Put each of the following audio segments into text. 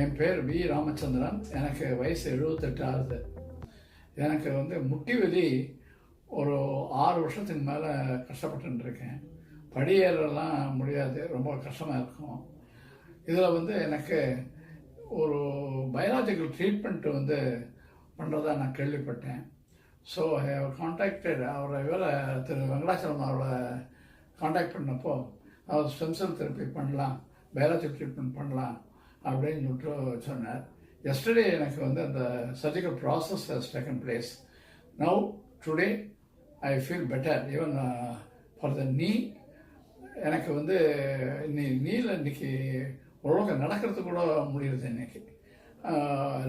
என் பேர் வி. ராமச்சந்திரன். எனக்கு வயசு எழுபத்தெட்டு ஆகுது. எனக்கு வந்து முட்டி வலி ஒரு ஆறு வருஷத்துக்கு மேலே கஷ்டப்பட்டுன்னு இருக்கேன் படியேறலாம் முடியாது. ரொம்ப கஷ்டமாக இருக்கும். இதில் வந்து எனக்கு ஒரு பயாலஜிக்கல் ட்ரீட்மெண்ட் வந்து பண்ணுறதா நான் கேள்விப்பட்டேன். ஸோ ஐ ஹவ் காண்டாக்டட் அவரை இவரை திரு வெங்கடாச்சலம் அவரை காண்டாக்ட் பண்ணப்போ அவர் ஸ்டெம்சல் தெரப்பி பண்ணலாம் பயாலஜிக்கல் ட்ரீட்மெண்ட் பண்ணலாம் அப்படின்னு சொல்லிட்டு சொன்னார். எஸ்டர்டே எனக்கு வந்து அந்த surgical process has taken place now today I feel better even for the knee எனக்கு வந்து நீ நீல இன்னைக்கு ஓரளவுக்கு நடக்கிறது கூட முடியுது இன்னைக்கு.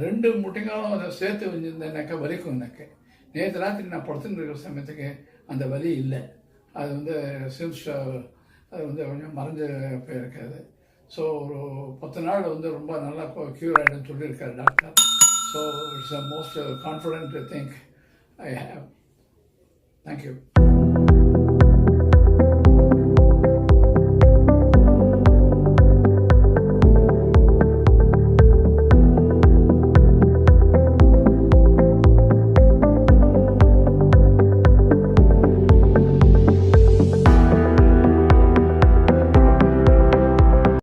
ரெண்டு முட்டைங்களும் அதை சேர்த்து வச்சிருந்தேனாக்கா வலிக்கும் எனக்கு. நேற்று ராத்திரி நான் படுத்துன்னு இருக்கிற சமயத்துக்கு அந்த வலி இல்லை. அது வந்து சிம்ஸ் அது வந்து கொஞ்சம் மறைஞ்சு போயிருக்காது ஸோ ஒரு பத்து நாள் வந்து ரொம்ப நல்லா க்யூர் ஆகிடுன்னு சொல்லியிருக்காரு doctor so it's a most confident think I have thank you